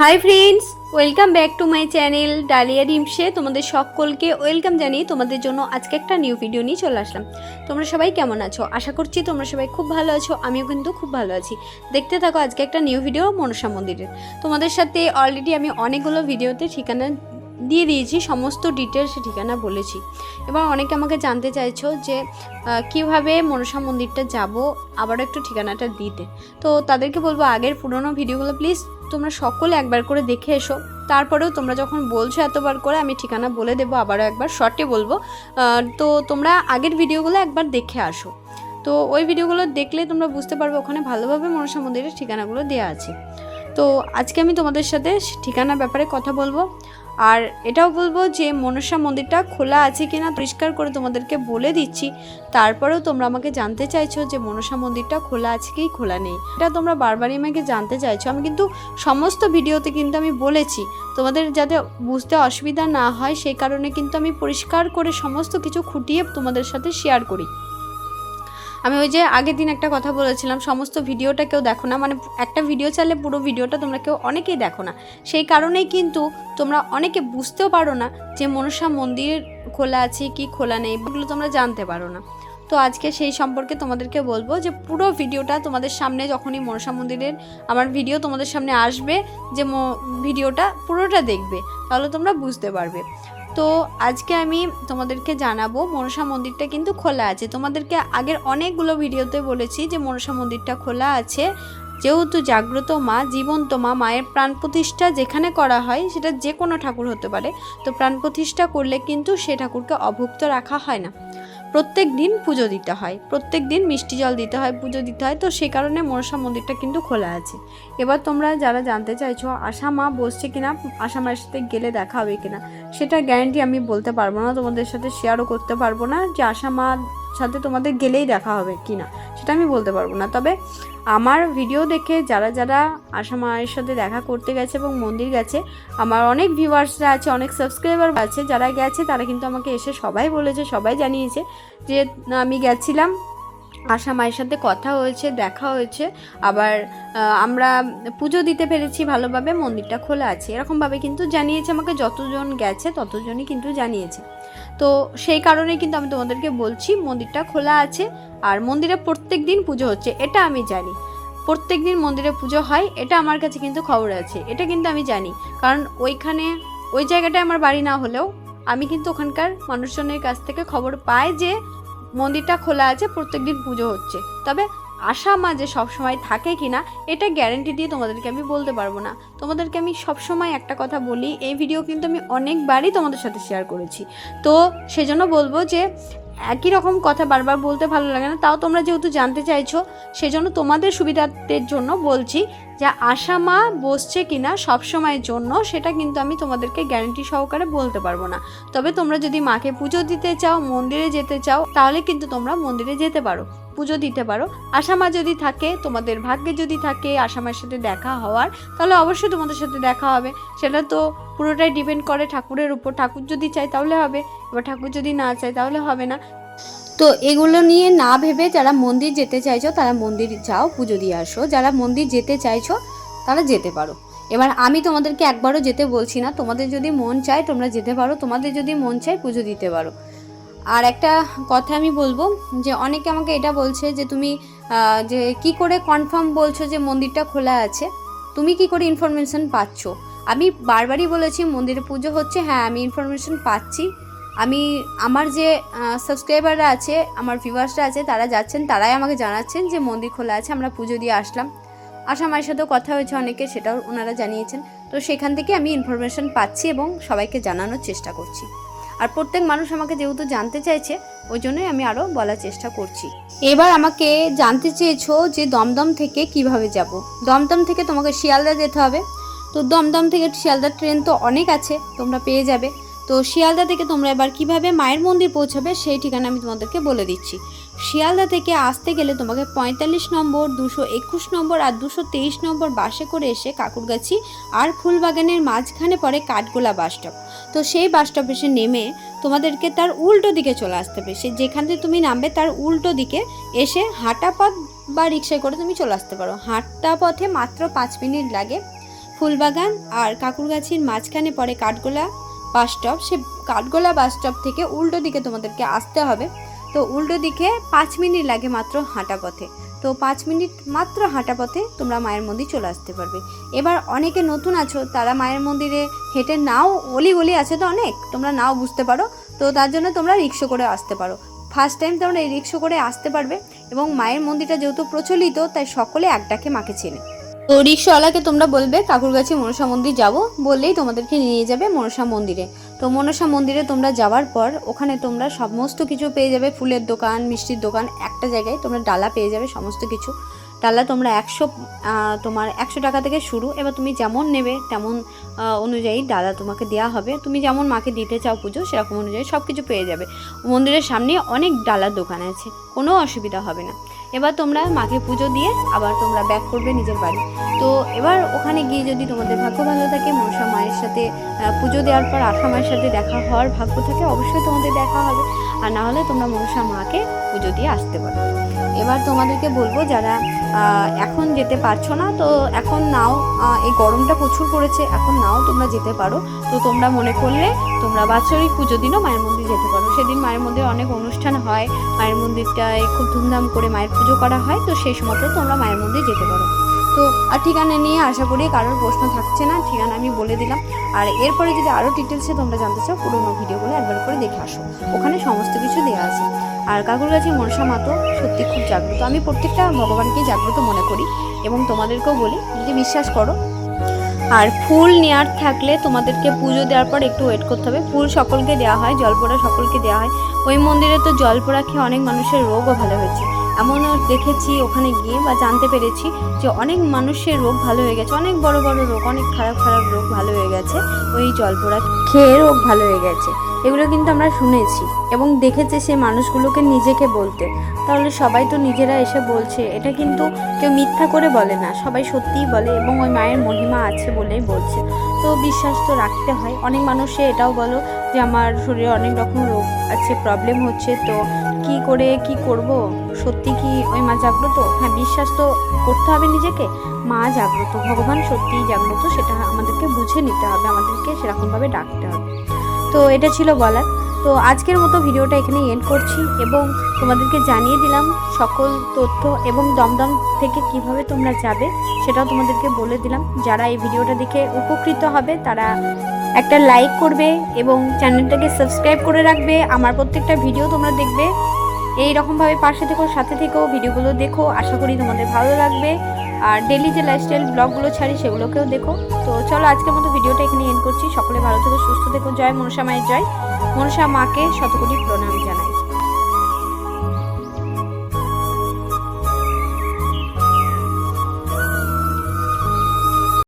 Hi friends welcome back to my channel Dalia ডিমসে তোমাদের সকলকে welcome জানিয়ে তোমাদের জন্য আজকে একটা নিউ ভিডিও নিয়ে চলে আসলাম। তোমরা সবাই কেমন আছো? আশা করছি তোমরা সবাই খুব ভালো আছো, আমিও কিন্তু খুব ভালো আছি। দেখতে থাকো আজকে একটা নিউ ভিডিও মনসা মন্দিরের। তোমাদের সাথে অলরেডি আমি অনেকগুলো ভিডিওতে ঠিকানা দিয়ে দিয়েছি, সমস্ত ডিটেলস ঠিকানা বলেছি। এবার অনেকে আমাকে জানতে চাইছো যে কীভাবে মনসা মন্দিরটা যাব, আবারও একটু ঠিকানাটা দিতে। তো তাদেরকে বলব, আগের পুরনো ভিডিওগুলো প্লিজ তোমরা সকলে একবার করে দেখে এসো। তারপরেও তোমরা যখন বলছো এতবার করে, আমি ঠিকানা বলে দেবো, আবারও একবার শর্টে বলব। তো তোমরা আগের ভিডিওগুলো একবার দেখে আসো। তো ওই ভিডিওগুলো দেখলে তোমরা বুঝতে পারবে, ওখানে ভালোভাবে মনসা মন্দিরের ঠিকানাগুলো দেওয়া আছে। তো আজকে আমি তোমাদের সাথে ঠিকানার ব্যাপারে কথা বলব। আর এটাও বলব যে মনসা মন্দিরটা খোলা আছে কিনা পরিষ্কার করে তোমাদেরকে বলে দিচ্ছি। তারপরেও তোমরা আমাকে জানতে চাইছো যে মনসা মন্দিরটা খোলা আছে কি খোলা নেই। এটা তোমরা বারবারই আমাকে জানতে চাইছো। আমি কিন্তু সমস্ত ভিডিওতে কিন্তু আমি বলেছি, তোমাদের যাতে বুঝতে অসুবিধা না হয়, সেই কারণে কিন্তু আমি পরিষ্কার করে সমস্ত কিছু খুঁটিয়ে তোমাদের সাথে শেয়ার করি। আমি ওই যে আগের দিন একটা কথা বলেছিলাম, সমস্ত ভিডিওটা কেউ দেখো না মানে একটা ভিডিও চাইলে পুরো ভিডিওটা তোমরা কেউ অনেকেই দেখো না। সেই কারণেই কিন্তু তোমরা অনেকে বুঝতেও পারো না যে মনসা মন্দির খোলা আছে কি খোলা নেই, এগুলো তোমরা জানতে পারো না। তো আজকে সেই সম্পর্কে তোমাদেরকে বলব যে পুরো ভিডিওটা তোমাদের সামনে যখনই মনসা মন্দিরের আমার ভিডিও তোমাদের সামনে আসবে, যে ভিডিওটা পুরোটা দেখবে, তাহলে তোমরা বুঝতে পারবে। তো আজকে আমি তোমাদেরকে জানাব মনসা মন্দিরটা কিন্তু খোলা আছে। তোমাদেরকে আগের অনেকগুলো ভিডিওতে বলেছি যে মনসা মন্দিরটা খোলা আছে। যেহেতু জাগ্রত মা, জীবন্ত মা, মায়ের প্রাণ প্রতিষ্ঠা যেখানে করা হয় সেটা যে কোনো ঠাকুর হতে পারে। তো প্রাণ প্রতিষ্ঠা করলে কিন্তু সে ঠাকুরকে অভুক্ত রাখা হয় না। প্রত্যেক দিন পুজো দিতে হয়। প্রত্যেক দিন মিষ্টি জল দিতে হয়, পুজো দিতে হয়। তো সে কারণে মনসা মন্দিরটা কিন্তু খোলা আছে। এবার তোমরা যারা জানতে চাইছো, আশা মা বসছে কিনা, আশা মায়ের সাথে গেলে দেখা হবে কিনা সেটা গ্যারান্টি আমি বলতে পারব না, তোমাদের সাথে শেয়ারও করতে পারব না যে আশা মার সাথে তোমাদের গেলেই দেখা হবে কি না সেটা আমি বলতে পারব না। তবে আমার ভিডিও দেখে যারা যারা আশা মায়ের সাথে দেখা করতে গেছে এবং মন্দির গেছে, আমার অনেক ভিউয়ার্সরা আছে, অনেক সাবস্ক্রাইবার আছে, যারা গেছে তারা কিন্তু আমাকে এসে সবাই বলেছে, সবাই জানিয়েছে যে আমি গেছিলাম। আশা মায়ের সাথে কথা হয়েছে, দেখা হয়েছে। আবার আমরা পুজো দিতে পেরেছি ভালোভাবে, মন্দিরটা খোলা আছে। এরকমভাবে কিন্তু জানিয়েছে আমাকে যতজন গেছে, ততজনই কিন্তু জানিয়েছে। তো সেই কারণে কিন্তু আমি তোমাদেরকে বলছি, মন্দিরটা খোলা আছে আর মন্দিরে প্রত্যেক দিন পুজো হচ্ছে, এটা আমি জানি। প্রত্যেক দিন মন্দিরে পুজো হয়, এটা আমার কাছে কিন্তু খবর আছে, এটা কিন্তু আমি জানি। কারণ ওইখানে, ওই জায়গাটায় আমার বাড়ি না হলেও আমি কিন্তু ওখানকার মানুষজনের কাছ থেকে খবর পাই যে মন্দিরটা খোলা আছে, প্রত্যেকদিন পুজো হচ্ছে। তবে আশা মা যে সবসময় থাকে কিনা, এটা গ্যারেন্টি দিয়ে তোমাদেরকে আমি বলতে পারব না। তোমাদেরকে আমি সবসময় একটা কথা বলি, এই ভিডিও কিন্তু আমি অনেকবারই তোমাদের সাথে শেয়ার করেছি। তো সেজন্য বলব যে, একই রকম কথা বারবার বলতে ভালো লাগে না, তাও তোমরা যেহেতু জানতে চাইছো, সেজন্য তোমাদের সুবিধার্থের জন্য বলছি যে আশা মা বসছে কিনা সবসময়ের জন্য, সেটা কিন্তু আমি তোমাদেরকে গ্যারেন্টি সহকারে বলতে পারব না। তবে তোমরা যদি মাকে পুজো দিতে চাও, মন্দিরে যেতে চাও, তাহলে কিন্তু তোমরা মন্দিরে যেতে পারো, পুজো দিতে পারো। আসামা যদি থাকে, তোমাদের ভাগ্যে যদি থাকে আসামার সাথে দেখা হওয়ার, তাহলে অবশ্যই তোমাদের সাথে দেখা হবে। সেটা তো পুরোটাই ডিপেন্ড করে ঠাকুরের উপর। ঠাকুর যদি চায় তাহলে হবে, এবার ঠাকুর যদি না চায় তাহলে হবে না। তো এগুলো নিয়ে না ভেবে যারা মন্দির যেতে চাইছো, তারা মন্দির যাও, পুজো দিয়ে আসো। যারা মন্দির যেতে চাইছো, তারা যেতে পারো। এবার আমি তোমাদেরকে একবারও যেতে বলছি না। তোমাদের যদি মন চায়, তোমরা যেতে পারো। তোমাদের যদি মন চায়, পুজো দিতে পারো। আর একটা কথা আমি বলব, যে অনেকে আমাকে এটা বলছে যে তুমি যে কি করে কনফার্ম বলছো যে মন্দিরটা খোলা আছে? তুমি কি করে ইনফরমেশন পাচ্ছ? আমি বারবারই বলেছি, মন্দিরে পুজো হচ্ছে হ্যাঁ আমি ইনফরমেশন পাচ্ছি। আমি, আমার যে সাবস্ক্রাইবাররা আছে, আমার ভিউয়ার্সরা আছে, তারা যাচ্ছেন, তারাই আমাকে জানাচ্ছেন যে মন্দির খোলা আছে, আমরা পুজো দিয়ে আসলাম। আশা, মায়ের সাথেও কথা হয়েছে অনেকে সেটাও ওনারা জানিয়েছেন। তো সেখান থেকে আমি ইনফরমেশন পাচ্ছি এবং সবাইকে জানানোর চেষ্টা করছি। আর প্রত্যেক মানুষ আমাকে যেহেতু জানতে চাইছে, ওই জন্যই আমি আরও বলার চেষ্টা করছি। এবার আমাকে জানতে চেয়েছো যে দমদম থেকে কীভাবে যাব? দমদম থেকে তোমাকে শিয়ালদা যেতে হবে। তো দমদম থেকে শিয়ালদা ট্রেন তো অনেক আছে, তোমরা পেয়ে যাবে। তো শিয়ালদা থেকে তোমরা এবার কীভাবে মায়ের মন্দির পৌঁছাবে সেই ঠিকানা আমি তোমাদেরকে বলে দিচ্ছি। শিয়ালদা থেকে আসতে গেলে তোমাকে পঁয়তাল্লিশ নম্বর, দুশো একুশ নম্বর আর দুশো তেইশ নম্বর বাসে করে এসে কাকুরগাছি আর ফুলবাগানের মাঝখানে পড়ে কাঠগোলা বাস স্টপ। তো সেই বাস স্টপ এসে নেমে তোমাদেরকে তার উল্টো দিকে চলে আসতে হবে। সে যেখান থেকে তুমি নামবে তার উল্টো দিকে এসে হাঁটা পথ বা রিক্সায় করে তুমি চলে আসতে পারো। হাঁটা পথে মাত্র পাঁচ মিনিট লাগে। ফুলবাগান আর কাকুরগাছির মাঝখানে পড়ে কাঠগোলা বাস স্টপ, সে কাঠগোলা বাস স্টপ থেকে উল্টো দিকে তোমাদেরকে আসতে হবে। তো উল্টো দিকে পাঁচ মিনিট লাগে মাত্র হাঁটা পথে। তো পাঁচ মিনিট মাত্র হাঁটা পথে তোমরা মায়ের মন্দির চলে আসতে পারবে। এবার অনেকে নতুন আছো, তারা মায়ের মন্দিরে হেঁটে নাও, অলি গলি আছে তো অনেক, তোমরা নাও বুঝতে পারো। তো তার জন্য তোমরা রিক্সো করে আসতে পারো। ফার্স্ট টাইম তোমরা এই রিক্সা করে আসতে পারবে এবং মায়ের মন্দিরটা যেহেতু প্রচলিত, তাই সকলে এক ডাকে মাকে চেনে। তো রিক্সাওয়ালাকে তোমরা বলবে, কাকুর কাছে মনসা মন্দির যাব বললেই তোমাদেরকে নিয়ে যাবে মনসা মন্দিরে। তো মনসা মন্দিরে তোমরা যাওয়ার পর ওখানে তোমরা সমস্ত কিছু পেয়ে যাবে। ফুলের দোকান, মিষ্টির দোকান, একটা জায়গায় তোমরা ডালা পেয়ে যাবে সমস্ত কিছু। ডালা তোমরা একশো তোমার একশো টাকা থেকে শুরু। এবার তুমি যেমন নেবে তেমন অনুযায়ী ডালা তোমাকে দেওয়া হবে। তুমি যেমন মাকে দিতে চাও পুজো, সেরকম অনুযায়ী সব কিছু পেয়ে যাবে। মন্দিরের সামনে অনেক ডালার দোকান আছে, কোনো অসুবিধা হবে না। এবার তোমরা মাকে পুজো দিয়ে আবার তোমরা ব্যাক করবে নিজের বাড়ি। তো এবার ওখানে গিয়ে যদি তোমাদের ভাগ্য ভালো থাকে, মনসা মায়ের সাথে পুজো দেওয়ার পর আশা মায়ের সাথে দেখা হওয়ার ভাগ্য থাকে, অবশ্যই তোমাদের দেখা হবে। আর না হলে তোমরা মনসা মাকে পুজো দিয়ে আসতে পারো। এবার তোমাদেরকে বলব, যারা এখন যেতে পারছ না, তো এখন নাও এই গরমটা প্রচুর পড়েছে, এখন নাও তোমরা যেতে পারো। তো তোমরা মনে করলে তোমরা বাৎসরিক পুজো দিনও মায়ের মন্দির যেতে পারো। সেদিন মায়ের মন্দিরে অনেক অনুষ্ঠান হয়, মায়ের মন্দিরটায় খুব ধুমধাম করে মায়ের পুজো করা হয়, তো সেই সময়তেও তোমরা মায়ের মন্দির যেতে পারো। তো, আর ঠিকানা নিয়ে আশা করি কারোর প্রশ্ন থাকছে না, ঠিকানা আমি বলে দিলাম। আর এরপরে যদি আরও ডিটেলসে তোমরা জানতে চাও, পুরোনো ভিডিওগুলো একবার করে দেখে আসো। ওখানে সমস্ত কিছু দেওয়া আছে। আর কাকুর কাছে মনসা মাতো সত্যি খুব জাগ্রত। আমি প্রত্যেকটা ভগবানকেই জাগ্রত মনে করি এবং তোমাদেরকেও বলি যদি বিশ্বাস করো। আর ফুল নেওয়ার থাকলে তোমাদেরকে পুজো দেওয়ার পর একটু ওয়েট করতে হবে। ফুল সকলকে দেওয়া হয় জলপোড়া সকলকে দেওয়া হয়। ওই মন্দিরে তো জলপোড়া খেয়ে অনেক মানুষের রোগও ভালো হয়েছে। এমনও দেখেছি ওখানে গিয়ে বা জানতে পেরেছি যে অনেক মানুষের রোগ ভালো হয়ে গেছে। অনেক বড় বড় রোগ, অনেক খারাপ খারাপ রোগ ভালো হয়ে গেছে। ওই জলপোড়া খেয়ে রোগ ভালো হয়ে গেছে। এগুলো কিন্তু আমরা শুনেছি এবং দেখেছি সেই মানুষগুলোকে নিজেকে বলতে। তাহলে সবাই তো নিজেরা এসে বলছে, এটা কিন্তু কেউ মিথ্যা করে বলে না, সবাই সত্যিই বলে এবং ওই মায়ের মহিমা আছে বলেই বলছে। তো বিশ্বাস তো রাখতে হয়। অনেক মানুষে এটাও বলো যে আমার শরীরে অনেক রকম রোগ আছে প্রবলেম হচ্ছে, তো কি করে কি করব? সত্যি কি ওই মা জাগ্রত? হ্যাঁ বিশ্বাস তো করতে হবে নিজেকে। মা জাগ্রত, ভগবান সত্যিই জাগ্রত, সেটা আমাদেরকে বুঝে নিতে হবে, আমাদেরকে সেরকমভাবে ডাকতে হবে। তো এটা ছিল বলার। তো আজকের মতো ভিডিওটা এখানে এন্ড করছি এবং তোমাদেরকে জানিয়ে দিলাম সকল তথ্য এবং দমদম থেকে কীভাবে তোমরা যাবে, সেটাও তোমাদেরকে বলে দিলাম। যারা এই ভিডিওটা দেখে উপকৃত হবে, তারা একটা লাইক করবে এবং চ্যানেলটাকে সাবস্ক্রাইব করে রাখবে। আমার প্রত্যেকটা ভিডিও তোমরা দেখবে। এই রকমভাবে পাশে থেকো, সাথে থেকেও ভিডিওগুলো দেখো। আশা করি তোমাদের ভালো লাগবে। আর ডেলি যে লাইফস্টাইল ব্লগগুলো ছাড়ি, সেগুলোকেও দেখো। তো চলো আজকের মতো ভিডিওটা এখানে এন্ড করছি। সকলে ভালো থেকো, সুস্থ থেকো। জয় মনসা মায়ের জয়। মনসা মাকে শতকোটি প্রণাম জানাই।